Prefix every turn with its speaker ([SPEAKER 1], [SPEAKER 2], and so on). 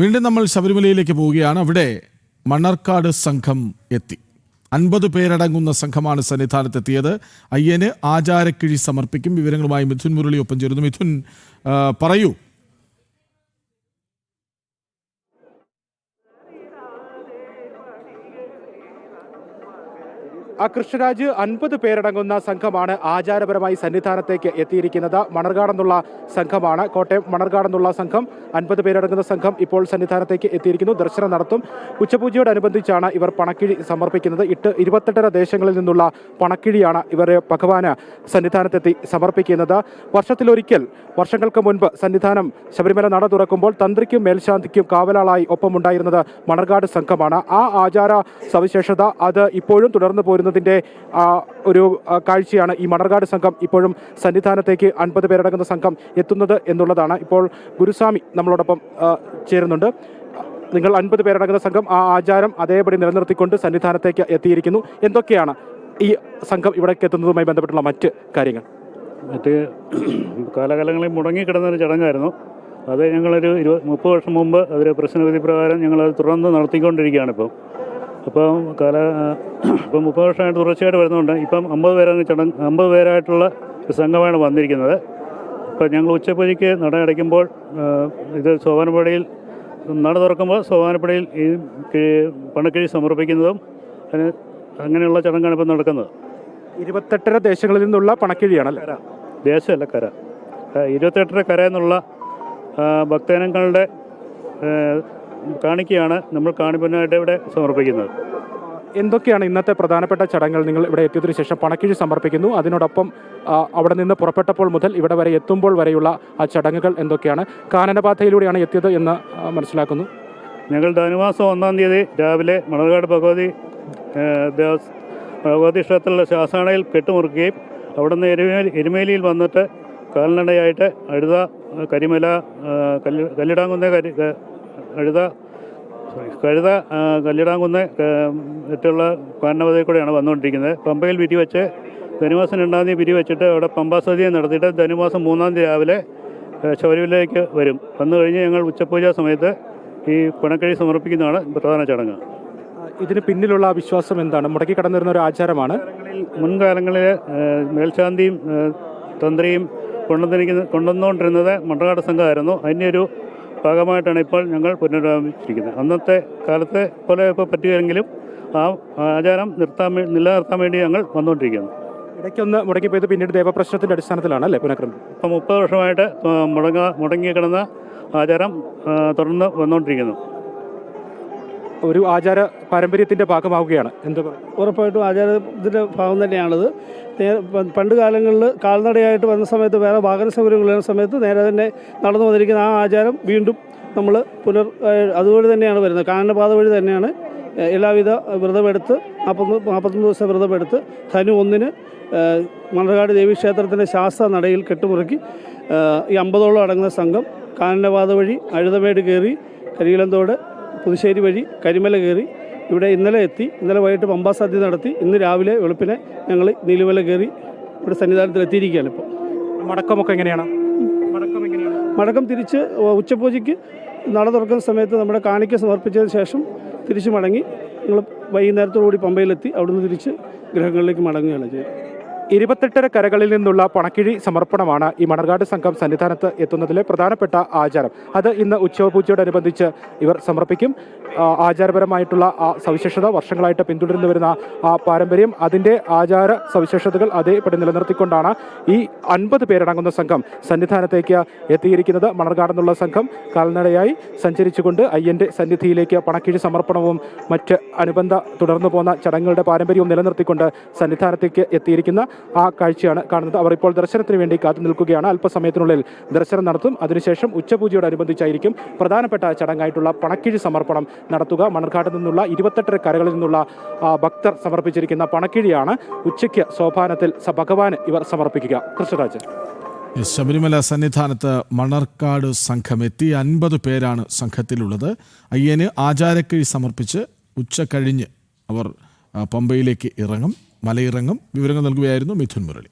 [SPEAKER 1] വീണ്ടും നമ്മൾ ശബരിമലയിലേക്ക് പോവുകയാണ്. അവിടെ മണ്ണർക്കാട് സംഘം എത്തി. അൻപത് പേരടങ്ങുന്ന സംഘമാണ് സന്നിധാനത്തെത്തിയത്. അയ്യന് ആചാരക്കിഴി സമർപ്പിക്കും. വിവരങ്ങളുമായി മിഥുൻ മുരളി ഒപ്പം ചേരുന്നു. മിഥുൻ പറയൂ.
[SPEAKER 2] ആ കൃഷ്ണരാജ് അൻപത് പേരടങ്ങുന്ന സംഘമാണ് ആചാരപരമായി സന്നിധാനത്തേക്ക് എത്തിയിരിക്കുന്നത്. മണർകാടെന്നുള്ള സംഘമാണ് കോട്ടയം മണർകാടെന്നുള്ള സംഘം. അൻപത് പേരടങ്ങുന്ന സംഘം ഇപ്പോൾ സന്നിധാനത്തേക്ക് എത്തിയിരിക്കുന്നു. ദർശനം നടത്തും. ഉച്ചപൂജയോടനുബന്ധിച്ചാണ് ഇവർ പണക്കിഴി സമർപ്പിക്കുന്നത്. ഇട്ട് ഇരുപത്തെട്ടര ദേശങ്ങളിൽ നിന്നുള്ള പണക്കിഴിയാണ് ഇവർ ഭഗവാന് സന്നിധാനത്തെത്തി സമർപ്പിക്കുന്നത്. വർഷത്തിലൊരിക്കൽ വർഷങ്ങൾക്ക് മുൻപ് സന്നിധാനം ശബരിമല നട തുറക്കുമ്പോൾ തന്ത്രിക്കും മേൽശാന്തിക്കും കാവലാളായി ഒപ്പമുണ്ടായിരുന്നത് മണർകാട് സംഘമാണ്. ആ ആചാര സവിശേഷത അത് ഇപ്പോഴും തുടർന്നു പോരുന്നതിന്റെ ആ, ഒരു കാഴ്ചയാണ് ഈ മണർകാട് സംഘം ഇപ്പോഴും സന്നിധാനത്തേക്ക് അൻപത് പേരടങ്ങുന്ന സംഘം എത്തുന്നത് എന്നുള്ളതാണ്. ഇപ്പോൾ ഗുരുസ്വാമി നമ്മളോടൊപ്പം ചേരുന്നുണ്ട്. നിങ്ങൾ അൻപത് പേരടങ്ങുന്ന സംഘം ആ ആചാരം അതേപടി നിലനിർത്തിക്കൊണ്ട് സന്നിധാനത്തേക്ക് എത്തിയിരിക്കുന്നു. എന്തൊക്കെയാണ് ഈ സംഘം ഇവിടേക്ക് എത്തുന്നതുമായി ബന്ധപ്പെട്ടുള്ള മറ്റ് കാര്യങ്ങൾ?
[SPEAKER 3] മറ്റ് കാലകാലങ്ങളിൽ മുടങ്ങിക്കിടന്ന ഒരു ചടങ്ങായിരുന്നു. അത് ഞങ്ങളൊരു ഇരുപത് മുപ്പത് വർഷം മുമ്പ് അതൊരു പ്രശ്നവിധി പ്രകാരം ഞങ്ങളത് തുടർന്ന് നടത്തിക്കൊണ്ടിരിക്കുകയാണ് ഇപ്പം അപ്പം കല ഇപ്പം മുപ്പത് വർഷമായിട്ട് തുടർച്ചയായിട്ട് വരുന്നുണ്ട് ഇപ്പം അമ്പത് പേരാണ് ചടങ്ങ് അമ്പത് പേരായിട്ടുള്ള ഒരു സംഘമാണ് വന്നിരിക്കുന്നത്. ഇപ്പം ഞങ്ങൾ ഉച്ചപ്പൂജയ്ക്ക് നട അടയ്ക്കുമ്പോൾ ഇത് സോപാനപ്പടിയിൽ നട തുറക്കുമ്പോൾ സോപാനപ്പടിയിൽ ഈ പണക്കിഴി സമർപ്പിക്കുന്നതും അതിന് അങ്ങനെയുള്ള ചടങ്ങാണ് ഇപ്പം നടക്കുന്നത്.
[SPEAKER 2] ഇരുപത്തെട്ടര ദേശങ്ങളിൽ നിന്നുള്ള പണക്കിഴിയാണല്ലേ?
[SPEAKER 3] ദേശമല്ല കര. ഇരുപത്തെട്ടര കര എന്നുള്ള ഭക്തജനങ്ങളുടെ ആ, കാണിക്കയാണ് നമ്മൾ കാണിപ്പനായിട്ട് ഇവിടെ സമർപ്പിക്കുന്നത്.
[SPEAKER 2] എന്തൊക്കെയാണ് ഇന്നത്തെ പ്രധാനപ്പെട്ട ചടങ്ങുകൾ? നിങ്ങൾ ഇവിടെ എത്തിയതിനു ശേഷം പണക്കിഴി സമർപ്പിക്കുന്നു. അതിനോടൊപ്പം അവിടെ നിന്ന് പുറപ്പെട്ടപ്പോൾ മുതൽ ഇവിടെ വരെ എത്തുമ്പോൾ വരെയുള്ള ആ ചടങ്ങുകൾ എന്തൊക്കെയാണ്? കാനനപാതയിലൂടെയാണ് എത്തിയത് എന്ന് മനസ്സിലാക്കുന്നു.
[SPEAKER 3] ഞങ്ങൾ ധനുമാസം ഒന്നാം തീയതി രാവിലെ മണർകാട് ഭഗവതി ഭഗവതി ക്ഷേത്രത്തിലുള്ള ശാസനയിൽ കെട്ടുമുറുക്കുകയും അവിടെ നിന്ന് എരുമേലി എരുമേലിയിൽ വന്നിട്ട് കാൽനടയായിട്ട് അഴുത കരിമല കല്ലിടാങ്കുന്ന കരി ക- സോറി കഴുത കല്ലിടാങ്കുന്ന് മറ്റുള്ള കാരണവതയിൽ കൂടെയാണ് വന്നുകൊണ്ടിരിക്കുന്നത്. പമ്പയിൽ വിരി വെച്ച് ധനുമാസം രണ്ടാം തീയതി വിരി വെച്ചിട്ട് അവിടെ പമ്പാസതിയെ നടത്തിയിട്ട് ധനുമാസം മൂന്നാം തീയതി രാവിലെ ശബരിമലയിലേക്ക് വരും. വന്നു കഴിഞ്ഞ് ഞങ്ങൾ ഉച്ചപൂജ സമയത്ത് ഈ പണക്കഴി സമർപ്പിക്കുന്നതാണ് പ്രധാന ചടങ്ങ്.
[SPEAKER 2] ഇതിന് പിന്നിലുള്ള വിശ്വാസം എന്താണ്? മുടക്കി കടന്നിരുന്ന ഒരു ആചാരമാണ്.
[SPEAKER 3] മുൻകാലങ്ങളിൽ മേൽശാന്തിയും തന്ത്രിയും കൊണ്ടുവന്നിരിക്കുന്ന കൊണ്ടുവന്നുകൊണ്ടിരുന്നത് മണ്ടകാട് സംഘമായിരുന്നു. അതിന്റെ ഒരു ഭാഗമായിട്ടാണ് ഇപ്പോൾ ഞങ്ങൾ പുനരാരംഭിച്ചിരിക്കുന്നത്. അന്നത്തെ കാലത്തെ പോലെ ഇപ്പോൾ പറ്റുകയെങ്കിലും ആ ആചാരം നിർത്താൻ നിലനിർത്താൻ വേണ്ടി ഞങ്ങൾ വന്നുകൊണ്ടിരിക്കുന്നു.
[SPEAKER 2] ഇടയ്ക്കൊന്ന് മുടക്കി പോയത് പിന്നീട് ദേവപ്രശ്നത്തിന്റെ അടിസ്ഥാനത്തിലാണ് അല്ലേ പുനഃക്രമം?
[SPEAKER 3] ഇപ്പം മുപ്പത് വർഷമായിട്ട് മുടങ്ങ മുടങ്ങി കിടന്ന ആചാരം തുടർന്ന് വന്നുകൊണ്ടിരിക്കുന്നു
[SPEAKER 2] ഒരു ആചാര പാരമ്പര്യത്തിന്റെ ഭാഗമാവുകയാണ്. എന്ത്
[SPEAKER 4] ഉറപ്പായിട്ടും ആചാരത്തിന്റെ ഭാഗം തന്നെയാണത്. പണ്ട് കാലങ്ങളിൽ കാൽനടയായിട്ട് വന്ന സമയത്ത് വേറെ വാഹന സൗകര്യങ്ങളുള്ള സമയത്ത് നേരെ തന്നെ നടന്നു വന്നിരിക്കുന്ന ആ ആചാരം വീണ്ടും നമ്മൾ പുനർ അതുവഴി തന്നെയാണ് വരുന്നത്. കാനനപാത വഴി തന്നെയാണ് എല്ലാവിധ വ്രതമെടുത്ത് നാൽപ്പത്തൊന്ന് നാൽപ്പത്തൊന്ന് ദിവസം വ്രതമെടുത്ത് ധനു ഒന്നിന് മണർകാട് ദേവീക്ഷേത്രത്തിന്റെ ശാസ്ത്ര നടയിൽ കെട്ടുമുറുക്കി ഈ അമ്പതോളം അടങ്ങുന്ന സംഘം കാനനപാത വഴി അഴുതമേട് കയറി കരിയിലന്തോട് പുതുശ്ശേരി വഴി കരിമല കയറി ഇവിടെ ഇന്നലെ എത്തി ഇന്നലെ വൈകിട്ട് പമ്പാ സദ്യ നടത്തി ഇന്ന് രാവിലെ വെളുപ്പിനെ ഞങ്ങൾ നീലുമല കയറി ഇവിടെ സന്നിധാനത്തിൽ എത്തിയിരിക്കുകയാണ് ഇപ്പോൾ.
[SPEAKER 2] മടക്കമൊക്കെ എങ്ങനെയാണ്? മടക്കം എങ്ങനെയാണ്?
[SPEAKER 4] മടക്കം തിരിച്ച് ഉച്ചപൂജയ്ക്ക് നട തുറക്കുന്ന സമയത്ത് നമ്മുടെ കാണിക്ക സമർപ്പിച്ചതിന് ശേഷം തിരിച്ച് മടങ്ങി ഞങ്ങൾ വൈകുന്നേരത്തോടുകൂടി പമ്പയിലെത്തി അവിടുന്ന് തിരിച്ച് ഗ്രഹങ്ങളിലേക്ക് മടങ്ങുകയാണ് ചെയ്തത്.
[SPEAKER 2] ഇരുപത്തെട്ടര കരകളിൽ നിന്നുള്ള പണക്കിഴി സമർപ്പണമാണ് ഈ മണർകാട് സംഘം സന്നിധാനത്ത് എത്തുന്നതിലെ പ്രധാനപ്പെട്ട ആചാരം. അത് ഇന്ന് ഉച്ചപൂജയോടനുബന്ധിച്ച് ഇവർ സമർപ്പിക്കും. ആചാരപരമായിട്ടുള്ള ആ സവിശേഷത വർഷങ്ങളായിട്ട് പിന്തുടർന്നു വരുന്ന ആ പാരമ്പര്യം അതിന്റെ ആചാര സവിശേഷതകൾ അതേപടി നിലനിർത്തിക്കൊണ്ടാണ് ഈ അൻപത് പേരടങ്ങുന്ന സംഘം സന്നിധാനത്തേക്ക് എത്തിയിരിക്കുന്നത്. മണർകാടെന്നുള്ള സംഘം കാൽനടയായി സഞ്ചരിച്ചുകൊണ്ട് അയ്യന്റെ സന്നിധിയിലേക്ക് പണക്കിഴി സമർപ്പണവും മറ്റ് അനുബന്ധ തുടർന്നു പോകുന്ന ചടങ്ങുകളുടെ പാരമ്പര്യവും നിലനിർത്തിക്കൊണ്ട് സന്നിധാനത്തേക്ക് എത്തിയിരിക്കുന്ന ആ കാഴ്ചയാണ് കാണുന്നത്. അവർ ഇപ്പോൾ ദർശനത്തിന് വേണ്ടി കാത്തു നിൽക്കുകയാണ്. അല്പസമയത്തിനുള്ളിൽ ദർശനം നടത്തും. അതിനുശേഷം ഉച്ചപൂജയോടനുബന്ധിച്ചായിരിക്കും പ്രധാനപ്പെട്ട ചടങ്ങായിട്ടുള്ള പണക്കിഴി സമർപ്പണം നടത്തുക. മണർക്കാട് നിന്നുള്ള ഇരുപത്തെട്ടര കരകളിൽ നിന്നുള്ള ഭക്തർ സമർപ്പിച്ചിരിക്കുന്ന പണക്കിഴിയാണ് ഉച്ചയ്ക്ക് സോപാനത്തിൽ ഭഗവാന് ഇവർ സമർപ്പിക്കുക. കൃഷ്ണരാജ്
[SPEAKER 1] യെസ്, ശബരിമല സന്നിധാനത്ത് മണർക്കാട് സംഘം എത്തി. അൻപത് പേരാണ് സംഘത്തിലുള്ളത്. അയ്യന് ആചാരക്കിഴി സമർപ്പിച്ച് ഉച്ച കഴിഞ്ഞ് അവർ പമ്പയിലേക്ക് ഇറങ്ങും മലയിറങ്ങും. വിവരങ്ങൾ നൽകുകയായിരുന്നു മിഥുൻ മുരളി.